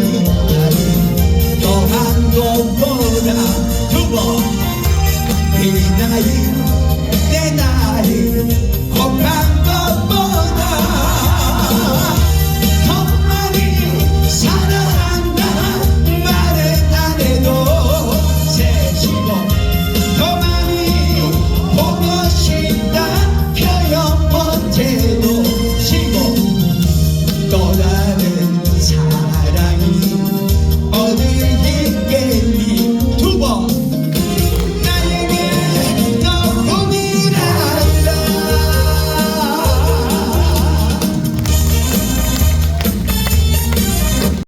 빛나는 또한 것보다 두번. 빛나요 내 나이.